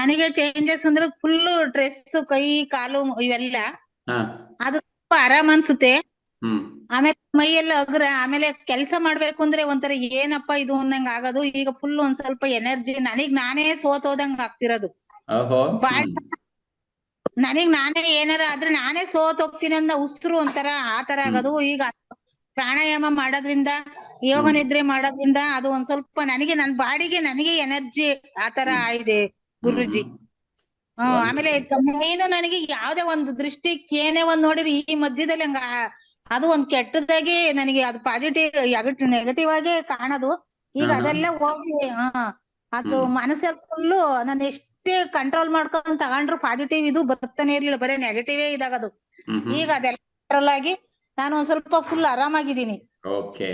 ನನಗೆ ಚೇಂಜಸ್ ಅಂದ್ರೆ full dress ಕೈ ಕಾಲು ಇವೆಲ್ಲ ಅದು ತುಂಬಾ ಆರಾಮ್ ಅನ್ಸುತ್ತೆ. ಆಮೇಲೆ ಮೈಯೆಲ್ಲ ಅಗ್ರ ಆಮೇಲೆ ಕೆಲಸ ಮಾಡ್ಬೇಕು ಅಂದ್ರೆ ಒಂಥರ ಏನಪ್ಪಾ ಇದು ಅನ್ನಂಗ ಆಗೋದು. ಈಗ ಫುಲ್ ಒಂದ್ ಸ್ವಲ್ಪ ಎನರ್ಜಿ ನನಗ್ ನಾನೇ ಸೋತ್ ಹೋದಂಗ್ ಆಗ್ತಿರೋದು. ನನಗ್ ನಾನೇ ಏನಾರ ಆದ್ರೆ ನಾನೇ ಸೋತ್ ಹೋಗ್ತೀನಿ ಅಂದ ಉಸಿರು ಒಂಥರ ಆತರ ಆಗೋದು. ಈಗ ಪ್ರಾಣಾಯಾಮ ಮಾಡೋದ್ರಿಂದ ಯೋಗ ನಿದ್ರೆ ಮಾಡೋದ್ರಿಂದ ಅದು ಒಂದ್ ಸ್ವಲ್ಪ ನನಗೆ ನನ್ ಬಾಡಿಗೆ ನನಗೆ ಎನರ್ಜಿ ಆತರ ಇದೆ ಗುರುಜಿ. ಹ್ಮ್ ಆಮೇಲೆ ಮೇನು ನನಗೆ ಯಾವ್ದೇ ಒಂದು ದೃಷ್ಟಿ ಏನೇ ಒಂದ್ ನೋಡಿರಿ ಈ ಮಧ್ಯದಲ್ಲಿ ಹಂಗ ಅದು ಒಂದ್ ಕೆಟ್ಟದಾಗಿ ನನಗೆ ಅದು ಪಾಸಿಟಿವ್ ನೆಗೆಟಿವ್ ಆಗಿ ಕಾಣೋದು. ಈಗ. ಅದೆಲ್ಲ ಹೋಗಿ ಹಾ ಅದು. ಮನಸ್ಸಲ್ಲಿ ಫುಲ್ಲು ನಾನು ಎಷ್ಟೇ ಕಂಟ್ರೋಲ್ ಮಾಡ್ಕೊಂಡ್ ತಗೊಂಡ್ರು ಪಾಸಿಟಿವ್ ಇದು ಬರ್ತಾನೆ ಇರ್ಲಿಲ್ಲ ಬರೀ ನೆಗೆಟಿವೇ ಇದಾಗದು. ಈಗ ಅದೆಲ್ಲ ಕಂಟ್ರೋಲ್ ಆಗಿ ನಾನು ಒಂದ್ ಸ್ವಲ್ಪ ಫುಲ್ ಆರಾಮಾಗಿದ್ದೀನಿ. ಓಕೆ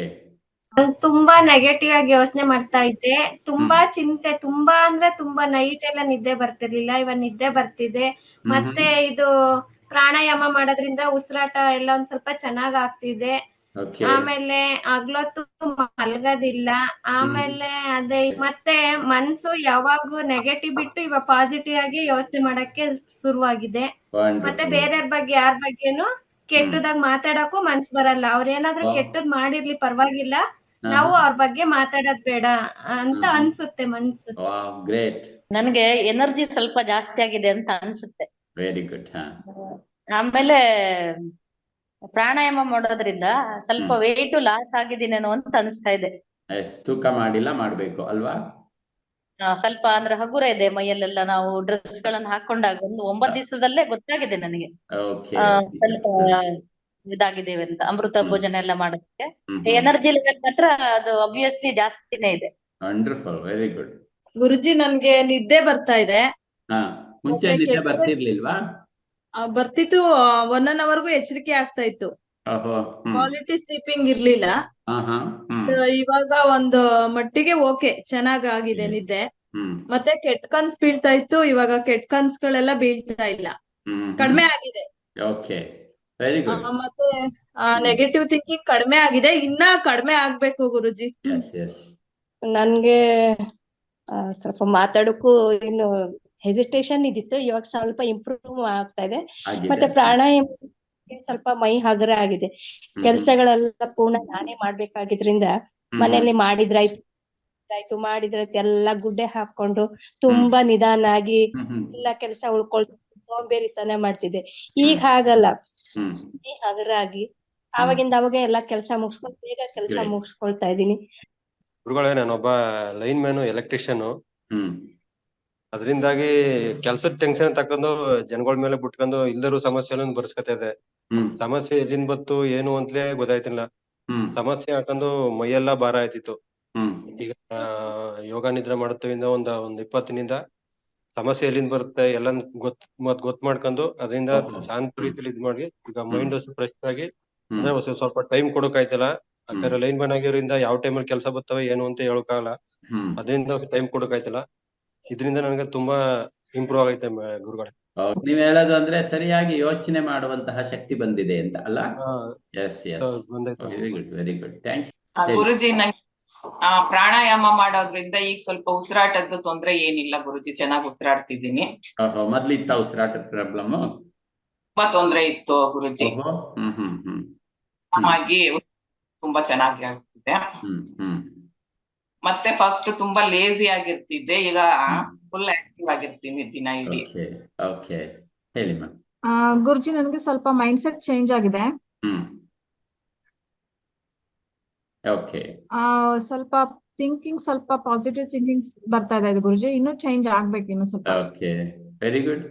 ನಾನ್ ತುಂಬಾ ನೆಗೆಟಿವ್ ಆಗಿ ಯೋಚನೆ ಮಾಡ್ತಾ ಇದ್ದೆ. ತುಂಬಾ ಚಿಂತೆ ತುಂಬಾ ಅಂದ್ರೆ ತುಂಬಾ ನೈಟ್ ಎಲ್ಲ ನಿದ್ದೆ ಬರ್ತಿರ್ಲಿಲ್ಲ ಇವಾಗ ನಿದ್ದೆ ಬರ್ತಿದೆ. ಮತ್ತೆ ಇದು ಪ್ರಾಣಾಯಾಮ ಮಾಡೋದ್ರಿಂದ ಉಸಿರಾಟ ಎಲ್ಲ ಒಂದ್ ಸ್ವಲ್ಪ ಚೆನ್ನಾಗ್ ಆಗ್ತಿದೆ. ಆಮೇಲೆ ಹಗ್ಲೊತ್ತು ಮಲ್ಗೋದಿಲ್ಲ. ಆಮೇಲೆ ಅದೇ ಮತ್ತೆ ಮನ್ಸು ಯಾವಾಗೂ ನೆಗೆಟಿವ್ ಬಿಟ್ಟು ಇವಾಗ ಪಾಸಿಟಿವ್ ಆಗಿ ಯೋಚನೆ ಮಾಡಕ್ಕೆ ಶುರುವಾಗಿದೆ. ಮತ್ತೆ ಬೇರೆಯವ್ರ ಬಗ್ಗೆ ಯಾರ ಬಗ್ಗೆನು ಕೆಟ್ಟದಾಗ ಮಾತಾಡಕ್ಕೂ ಮನ್ಸ್ ಬರಲ್ಲ. ಅವ್ರ ಏನಾದ್ರೂ. ಕೆಟ್ಟದ್ ಮಾಡಿರ್ಲಿ ಪರವಾಗಿಲ್ಲ. ನಾವು ಅವ್ರ ಬಗ್ಗೆ ಮಾತಾಡೋದ್ ಬೇಡ ಅಂತ ಅನ್ಸುತ್ತೆ ಮನ್ಸು. ಗ್ರೇಟ್. ನನ್ಗೆ ಎನರ್ಜಿ ಸ್ವಲ್ಪ ಜಾಸ್ತಿ ಆಗಿದೆ ಅಂತ ಅನ್ಸುತ್ತೆ. ವೆರಿ ಗುಡ್ ಹಾ. ಆಮೇಲೆ ಪ್ರಾಣಾಯಾಮ ಮಾಡೋದ್ರಿಂದ ಸ್ವಲ್ಪ. ವೆಯ್ಟ್ ಲಾಸ್ ಆಗಿದ್ದೀನೇನೋ ಅಂತ ಅನ್ಸ್ತಾ ಇದೆ. ತೂಕ ಮಾಡಿಲ್ಲ ಮಾಡ್ಬೇಕು ಅಲ್ವಾ? ಸ್ವಲ್ಪ ಅಂದ್ರೆ ಹಗುರ ಇದೆ ಮೈಯಲ್ಲೆಲ್ಲ ನಾವು ಡ್ರೆಸ್ ಗಳನ್ನ ಹಾಕೊಂಡಾಗ ಒಂದು ಒಂಬತ್ತು ದಿವಸದಲ್ಲೇ ಗೊತ್ತಾಗಿದೆ ನನಗೆ. ಸ್ವಲ್ಪ ಇದಾಗಿದ್ದೇವೆ ಅಂತ ಅಮೃತ. ಭೋಜನ ಎಲ್ಲ ಮಾಡೋದಕ್ಕೆ. ಎನರ್ಜಿ ಲೆವೆಲ್ ಮಾತ್ರ ಅದು ಅಬ್ವಿಯಸ್ಲಿ ಜಾಸ್ತಿನೇ ಇದೆ. ವಂಡರ್ಫುಲ್ ವೆರಿ ಗುಡ್ ಗುರುಜಿ ನನ್ಗೆ ನಿದ್ದೆ ಬರ್ತಾ ಇದೆ. ಹಾ ಮುಂಚೆ ನಿದ್ದೆ ಬರ್ತಿರ್ಲಿಲ್ವಾ? ಬರ್ತಿತ್ತು ಒನ್ ಅನ್ ಅವರ್ಗೂ ಎಚ್ಚರಿಕೆ ಆಗ್ತಾ ಇತ್ತು. ಕ್ವಾಲಿಟಿ ಸ್ಲೀಪಿಂಗ್ ಇರ್ಲಿಲ್ಲ. ಹಾ ಹಾ ಇವಾಗ ಒಂದು ಮಟ್ಟಿಗೆ ಓಕೆ ಚೆನ್ನಾಗ್ ಆಗಿದೆ ನಿದ್ದೆ. ಮತ್ತೆ ಕೆಟ್ಟ ಕನ್ಸ್ ಬೀಳ್ತಾ ಇತ್ತು ಇವಾಗ ಕೆಟ್ಟ ಕನ್ಸ್ಗಳೆಲ್ಲ ಬೀಳ್ತಾ ಇಲ್ಲ. ಕಡಿಮೆ ಆಗಿದೆ. ಓಕೆ ವೆರಿ ಆ, ಗುಡ್ ಮತ್ತೆ ನೆಗೆಟಿವ್ ಥಿಂಕಿಂಗ್ ಕಡಿಮೆ ಆಗಿದೆ. ಇನ್ನ ಕಡಿಮೆ ಆಗ್ಬೇಕು ಗುರುಜಿ. ನನ್ಗೆ ಆ, ಸ್ವಲ್ಪ ಮಾತಾಡಕ್ಕೂ ಇನ್ನು ಹೆಸಿಟೇಷನ್ ಇದಿತ್ತು ಇವಾಗ ಸ್ವಲ್ಪ ಇಂಪ್ರೂವ್ ಆಗ್ತಾ ಇದೆ. ಮತ್ತೆ ಪ್ರಾಣಾಯಾಮ ಸ್ವಲ್ಪ ಮೈ ಹಗರ ಆಗಿದೆ. ಕೆಲ್ಸಗಳೆಲ್ಲ ಪೂರ್ಣ ನಾನೇ ಮಾಡ್ಬೇಕಾಗಿದ್ರಿಂದ ಮನೇಲಿ ಮಾಡಿದ್ರಾಯ್ತು ಆಯ್ತು ಮಾಡಿದ್ರಾಯ್ತು ಎಲ್ಲ ಗುಡ್ಡೆ ಹಾಕೊಂಡು ತುಂಬಾ ನಿಧಾನ ಆಗಿ ಎಲ್ಲ ಕೆಲಸ ಉಳ್ಕೊಳ್ ಸೋಂಬೇರಿತನ ಮಾಡ್ತಿದ್ದೆ. ಈಗ ಹಾಗಲ್ಲ. ಹ್ಮ್. ಮೈ ಹಗುರ ಆಗಿ. ಆವಾಗಿಂದ ಅವಾಗ ಎಲ್ಲಾ ಕೆಲಸ ಮುಗಿಸ್ಕೊಂಡು ಬೇಗ ಕೆಲಸ. ಮುಗಿಸ್ಕೊಳ್ತಾ ಇದೀನಿ ಗುರುಗಳೇ ನಾನೊಬ್ಬ ಲೈನ್ ಮ್ಯಾನು ಎಲೆಕ್ಟ್ರಿಷಿಯನ್. ಹ್ಮ್. ಅದರಿಂದಾಗಿ ಕೆಲ್ಸದ ಟೆನ್ಷನ್ ತಕೊಂಡು ಜನಗಳ ಮೇಲೆ ಬಿಟ್ಕೊಂಡು ಇಲ್ದರೂ ಸಮಸ್ಯೆ ಬರ್ಸ್ಕೊತಾ ಇದೆ ಸಮಸ್ಯೆ ಎಲ್ಲಿಂದ ಬತ್ತು ಏನು ಅಂತಲೇ ಗೊತ್ತಾಯ್ತಿಲ್ಲ. ಸಮಸ್ಯೆ ಹಾಕೊಂಡು ಮೈಯೆಲ್ಲ ಭಾರ ಆಯ್ತಿತ್ತು. ಈಗ ಯೋಗ ನಿದ್ರೆ ಮಾಡುತ್ತವಿಂದ ಒಂದ್ ಒಂದ್ ಇಪ್ಪತ್ತಿನಿಂದ ಸಮಸ್ಯೆ ಎಲ್ಲಿಂದ ಬರುತ್ತೆ ಎಲ್ಲ ಗೊತ್ ಮತ್ ಗೊತ್ ಮಾಡ್ಕೊಂಡು ಅದರಿಂದ. ಶಾಂತ ರೀತಿಯಲ್ಲಿ ಇದ್ ಮಾಡಿ ಈಗ ಮೈಂಡ್ ಫ್ರೆಶ್ ಆಗಿ. ಅಂದ್ರೆ ಸ್ವಲ್ಪ ಟೈಮ್ ಕೊಡೋಕಾಯ್ತಲ್ಲ ಆತರ ಲೈನ್ ಮ್ಯಾನ್ ಆಗಿರೋದ್ರಿಂದ ಯಾವ ಟೈಮಲ್ಲಿ ಕೆಲಸ ಬರ್ತವೆ ಏನು ಅಂತ ಹೇಳೋಕಾಗಲ್ಲ ಅದರಿಂದ ಟೈಮ್ ಕೊಡೋಕಾಯ್ತಲ್ಲ. ಇದರಿಂದ ನನಗೆ ತುಂಬಾ ಇಂಪ್ರೂವ್ ಆಗೈತೆ ಗುರುಗಳ. ನೀವ್ ಹೇಳೋದು ಅಂದ್ರೆ ಸರಿಯಾಗಿ ಯೋಚನೆ ಮಾಡುವಂತಹ ಶಕ್ತಿ ಬಂದಿದೆ ಅಂತ ಅಲ್ಲ? ಎಸ್ ಎಸ್ ಬಂದೈತೆ. Very good very good thank you Guruji ನಂಗೆ ಆ, ಪ್ರಾಣಾಯಾಮ ಮಾಡೋದ್ರಿಂದ ಈಗ ಸ್ವಲ್ಪ ಉಸಿರಾಟದ ತೊಂದ್ರೆ ಏನಿಲ್ಲ ಗುರುಜಿ ಚೆನ್ನಾಗಿ ಉಸಿರಾಡ್ತಿದ್ದೀನಿ. ಮೊದ್ಲು ಮೊದ್ಲಿತ್ತ ಉಸಿರಾಟದ ಪ್ರಾಬ್ಲಮ್ ತುಂಬಾ ತೊಂದ್ರೆ ಇತ್ತು ಗುರುಜಿ. ಓಹೋ ಹ್ಮ್ ಹ್ಮ್ ಹ್ಮ್. ಆರಾಮಾಗಿ ತುಂಬಾ ಚೆನ್ನಾಗಿ ಆಗ್ತಿದೆ. ಹ್ಮ್ ಹ್ಮ್. ಮತ್ತೆ ಫಸ್ಟ್ ತುಂಬಾ ಲೇಜಿ ಆಗಿರ್ತಿದ್ದೆ ಈಗ ಫುಲ್ ಆಕ್ಟಿವ್ ಆಗಿರ್ತೀನಿ ದಿನ ಇಡೀ. Okay okay. ಹೇಳಿ ಮ್ಯಾಮ್. ಆ, ಗುರುಜಿ ನನಗೆ ಸ್ವಲ್ಪ ಮೈಂಡ್ ಸೆಟ್ ಚೇಂಜ್ ಆಗಿದೆ. ಹ್ಮ್. ಓಕೆ ಸ್ವಲ್ಪ ಥಿಂಕಿಂಗ್ ಸ್ವಲ್ಪ ಪಾಸಿಟಿವ್ ಥಿಂಕಿಂಗ್ ಬರ್ತಾ ಇದೆ ಗುರುಜಿ. ಇನ್ನು ಚೇಂಜ್ ಆಗ್ಬೇಕು ಇನ್ನು ಸ್ವಲ್ಪ. Okay very good